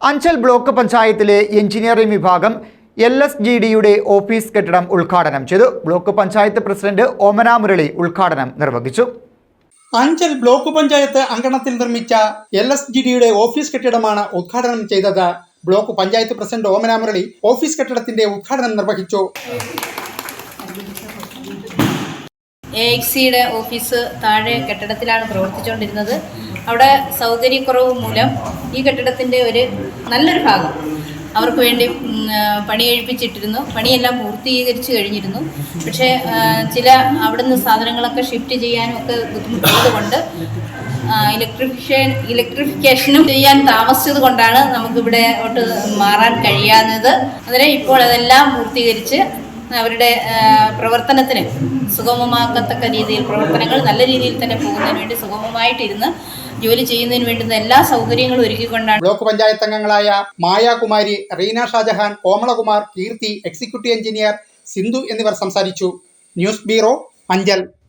Anchal block പഞ്ചായത്തിലെ engineering വിഭാഗം L S G ഡിയുടെ ഓഫീസ് കെട്ടിടം ഉദ്ഘാടനം ചെയ്തു. ബ്ലോക്ക് പഞ്ചായത്ത് പ്രസിഡന്റ് ഓമന മുരളി ഉദ്ഘാടനം നിർവഹിച്ചു. അഞ്ചൽ ബ്ലോക്ക് പഞ്ചായത്ത് അങ്കണത്തിൽ നിർമ്മിച്ച എൽ എസ് ജി ഡിയുടെ ഓഫീസ് കെട്ടിടമാണ് ഉദ്ഘാടനം ചെയ്തത്. Block panchayat president Omana Murali office കെട്ടിടത്തിന്റെ ഉദ്ഘാടനം നിർവഹിച്ചു. എ എക്സ് സിയുടെ ഓഫീസ് താഴെ കെട്ടിടത്തിലാണ് പ്രവർത്തിച്ചുകൊണ്ടിരുന്നത്. അവിടെ സൗകര്യക്കുറവ് മൂലം ഈ കെട്ടിടത്തിന്റെ ഒരു നല്ലൊരു ഭാഗം അവർക്ക് വേണ്ടി പണി കഴിപ്പിച്ചിട്ടിരുന്നു പണിയെല്ലാം പൂർത്തീകരിച്ചു കഴിഞ്ഞിരുന്നു. പക്ഷേ ചില അവിടുന്ന് സാധനങ്ങളൊക്കെ ഷിഫ്റ്റ് ചെയ്യാനും ഒക്കെ ബുദ്ധിമുട്ടുള്ളത് കൊണ്ട് ഇലക്ട്രിഫിക്കേഷൻ ഇലക്ട്രിഫിക്കേഷനും ചെയ്യാൻ താമസിച്ചത് കൊണ്ടാണ് നമുക്കിവിടെ ഒട്ട് മാറാൻ കഴിയാത്തത് അതിനെ ഇപ്പോൾ അതെല്ലാം പൂർത്തീകരിച്ച് അവരുടെ പ്രവർത്തനത്തിന് സുഗമമാക്കത്തക്ക രീതിയിൽ പ്രവർത്തനങ്ങൾ നല്ല രീതിയിൽ തന്നെ പോകുന്നതിന് വേണ്ടി സുഗമമായിട്ടിരുന്ന് ജോലി ചെയ്യുന്നതിന് വേണ്ടുന്ന എല്ലാ സൗകര്യങ്ങളും ഒരുക്കിക്കൊണ്ടാണ് ബ്ലോക്ക് പഞ്ചായത്ത് അംഗങ്ങളായ മായാകുമാരി റീന ഷാജഹാൻ കോമളകുമാർ കീർത്തി എക്സിക്യൂട്ടീവ് എഞ്ചിനീയർ സിന്ധു എന്നിവർ സംസാരിച്ചു. News bureau Anchal.